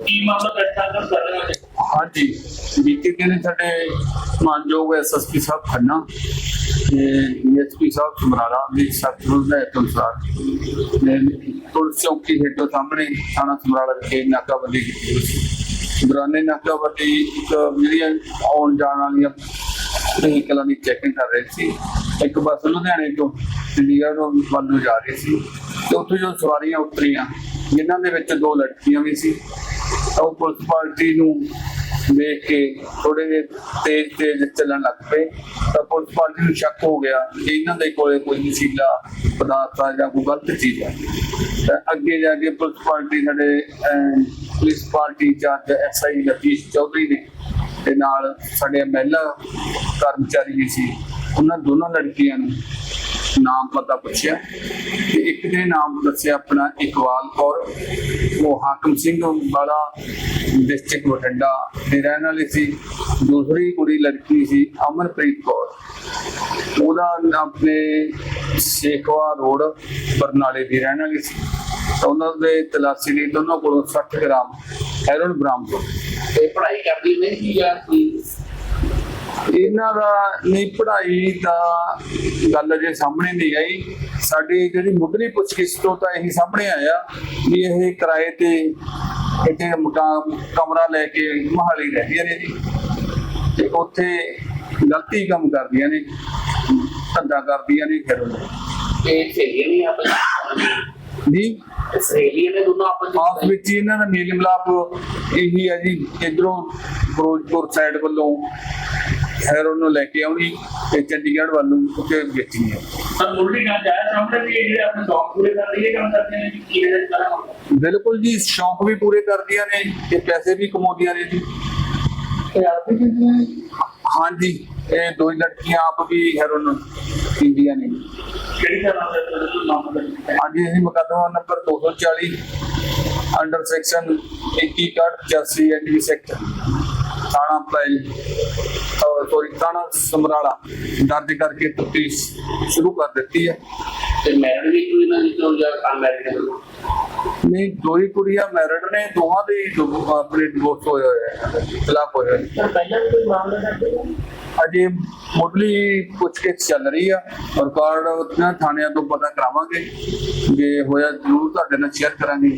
ਕੀ ਮਤਲਬ ਬੈਠਾ ਕਰ ਸਾਡੇ ਨਾਲ ਹਾਂਜੀ। ਬੀਤੇ ਦਿਨ ਸਾਡੇ ਮਾਨਯੋਗ ਐਸਐਸਪੀ ਸਾਹਿਬ ਖੰਨਾ ਤੇ ਐਸਪੀ ਸਾਹਿਬ ਸਮਰਾਲਾ ਵੀ ਸਤਿਗੁਰੂ ਦੇ ਅਨੁਸਾਰ ਨੇ ਤੁਲਸੀ ਚੌਕੀ ਹੇਠੋਂ ਸਾਹਮਣੇ ਥਾਣਾ ਸਮਰਾਲਾ ਵਿਖੇ ਨਾਕਾਬੰਦੀ ਕੀਤੀ ਹੋਈ ਸੀ। ਦੌਰਾਨੇ ਨਾਕਾਬੰਦੀ ਇੱਕ ਜਿਹੜੀਆਂ ਆਉਣ ਜਾਣ ਵਾਲੀਆਂ ਵਹੀਕਲਾਂ ਦੀ ਚੈਕਿੰਗ ਕਰ ਰਹੇ ਸੀ। ਇੱਕ ਬੱਸ ਲੁਧਿਆਣੇ ਤੋਂ ਚੰਡੀਗੜ੍ਹ ਵੱਲ ਨੂੰ ਜਾ ਰਹੀ ਸੀ ਤੇ ਉੱਥੇ ਜੋ ਸਵਾਰੀਆਂ ਉਤਰੀਆਂ, ਜਿਨ੍ਹਾਂ ਦੇ ਵਿੱਚ ਦੋ ਲੜਕੀਆਂ ਵੀ ਸੀ। ਉਹ ਪੁਲਿਸ ਪਾਰਟੀ ਨੂੰ ਦੇਖ ਕੇ ਥੋੜੇ ਜਿਹੇ ਤੇਜ਼ ਤੇਜ਼ ਚੱਲਣ ਲੱਗ ਪਏ। ਤਾਂ ਪੁਲਿਸ ਪਾਰਟੀ ਨੂੰ ਸ਼ੱਕ ਹੋ ਗਿਆ ਕਿ ਇਹਨਾਂ ਦੇ ਕੋਲੇ ਕੋਈ ਨਸ਼ੀਲਾ ਪਦਾਰਥ ਆ ਜਾਂ ਕੋਈ ਗਲਤ ਚੀਜ਼ ਆ। ਅੱਗੇ ਜਾ ਕੇ ਪੁਲਿਸ ਪਾਰਟੀ ਸਾਡੇ police party charge SI Latish Chaudhary ਨੇ ਤੇ ਨਾਲ ਸਾਡੇ ਮਹਿਲਾ ਕਰਮਚਾਰੀ ਵੀ ਸੀ, ਉਹਨਾਂ ਦੋਨਾਂ ਲੜਕੀਆਂ ਨੂੰ ਨਾਮ ਪਤਾ ਪੁੱਛਿਆ ਤੇ ਇੱਕ ਨੇ ਨਾਮ ਦੱਸਿਆ ਆਪਣਾ ਇਕਬਾਲ ਕੌਰ, ਉਹ ਹਾਕਮ ਸਿੰਘ ਵਾਲਾ, ਡਿਸਟ੍ਰਿਕਟ ਬਠਿੰਡਾ ਦੇ ਰਹਿਣ ਵਾਲੀ ਸੀ, ਦੂਸਰੀ ਕੁੜੀ ਲੜਕੀ ਸੀ ਅਮਨਪ੍ਰੀਤ ਕੌਰ, ਉਹਦਾ ਆਪਣੇ ਸੇਖਵਾ ਰੋਡ ਬਰਨਾਲੇ ਦੀ ਰਹਿਣ ਵਾਲੀ ਸੀ। ਤਾਂ ਉਹਨਾਂ ਦੇ ਤਲਾਸ਼ੀ ਲਈ ਦੋਨਾਂ ਕੋਲੋਂ 60 ਗ੍ਰਾਮ ਹੈਰੋਨ ਬਰਾਮਦ ਹੋਈ ਤੇ ਪੜ੍ਹਾਈ ਕਰਦੀ ਨਹੀਂ ਕੀ ਜਾਂ ਕੋਈ ਇਹਨਾਂ ਦਾ ਨਹੀਂ ਪੜ੍ਹਾਈ ਦਾ ਗੱਲ ਜੇ ਸਾਹਮਣੇ ਨਹੀਂ ਆਈ। ਸਾਡੀ ਜਿਹੜੀ ਮੁੱਢਲੀ ਪੁੱਛਗਿੱਛ ਤੋਂ ਤਾਂ ਇਹੀ ਸਾਹਮਣੇ ਆਇਆ ਵੀ ਇਹ ਕਿਰਾਏ ਤੇ ਇੱਥੇ ਮਕਾਨ ਕਮਰਾ ਲੈ ਕੇ ਮਹਾਲੀ ਰਹਿੰਦੀਆਂ ਨੇ ਜੀ। ਤੇ ਉੱਥੇ ਗਲਤੀ ਕੰਮ ਕਰਦੀਆਂ ਨੇ ਧੰਦਾ ਕਰਦੀਆਂ ਨੇ ਫਿਰ ਤੇ ਸਹੇਲੀਆਂ ਨਹੀਂ ਆਪਸ ਜੀ। ਸਹੇਲੀਆਂ ਨੇ ਦੋਨੋਂ ਆਪਸ ਆਪਸ ਵਿੱਚ ਹੀ ਇਹਨਾਂ ਦਾ ਮੇਲ ਮਿਲਾਪ ਇਹੀ ਹੈ ਜੀ ਇਧਰੋਂ ਫਿਰੋਜ਼ਪੁਰ ਸਾਈਡ ਵੱਲੋਂ ਹੈਰੋਨ ਨੂੰ ਲੈ ਕੇ ਆਉਣੀ ਤੇ ਚੰਡੀਗੜ੍ਹ ਵੱਲ ਉੱਥੇ ਵੇਚਣੀ ਹੈ। ਸਰ ਮੁੱਢਲੀ ਗੱਲ ਜਾਇਆ ਸਾਹਮਣੇ ਵੀ ਇਹ ਜਿਹੜੇ ਆਪਣੇ ਸ਼ੌਕ ਪੂਰੇ ਕਰ ਲਈਏ ਕੰਮ ਕਰਦੇ ਨੇ ਜੀ ਕੀ ਇਹਦੇ ਕਰਾਂ ਬਿਲਕੁਲ ਜੀ ਸ਼ੌਂਕ ਵੀ ਪੂਰੇ ਕਰਦੀਆਂ ਨੇ ਤੇ ਪੈਸੇ ਵੀ ਕਮਾਉਂਦੀਆਂ ਨੇ ਜੀ। ਤੇ ਆਪ ਵੀ ਹਾਂਜੀ ਇਹ ਦੋ ਹੀ ਲੜਕੀਆਂ ਆਪ ਵੀ ਹੈਰੋਨ ਪੀਂਦੀਆਂ ਨੇ। ਕਿਹੜੀ ਤਰ੍ਹਾਂ ਦਾ ਨਾਮ ਹੈ? ਹਾਂਜੀ ਅਸੀਂ ਮੁਕੱਦਮਾ ਨੰਬਰ 240 ਅੰਡਰ ਸੈਕਸ਼ਨ 21 ਕੱਟ 85 ਐਂਟੀ ਸੈਕਟਰ ਥਾਣਾ ਪਲਾਈ ਸੋਰੀ ਥਾਣਾ ਸਮਰਾਲਾ। ਦਰਜ ਕਰਕੇ ਤਫਤੀਸ਼ ਸ਼ੁਰੂ ਕਰ ਦਿੱਤੀ ਹੈ। ਤੇ ਮੈਰਿਡ ਵੀ ਕੋਈ ਨਾ ਜਿੱਦੋਂ ਜਾਂ ਅਨਮੈਰਿਡ ਨਹੀਂ ਦੋ ਹੀ ਕੁੜੀਆਂ ਮੈਰਿਡ ਨੇ ਦੋਹਾਂ ਦੇ ਹੀ ਆਪਣੇ ਡਿਵੋਰਸ ਹੋਏ ਹੋਏ ਹੈ ਤਲਾਕ ਹੋਏ ਹੋਏ ਨੇ। ਸਰ ਪਹਿਲਾਂ ਵੀ ਕੋਈ ਮਾਮਲਾ ਦਰਜ ਹੈ ਅਜੇ ਮੁੱਢਲੀ ਪੁੱਛਗਿੱਛ ਚੱਲ ਰਹੀ ਆ ਰਿਕਾਰਡ ਉਹਨਾਂ ਥਾਣਿਆਂ ਤੋਂ ਪਤਾ ਕਰਾਵਾਂਗੇ ਜੇ ਹੋਇਆ ਜ਼ਰੂਰ ਤੁਹਾਡੇ ਨਾਲ ਸ਼ੇਅਰ ਕਰਾਂਗੇ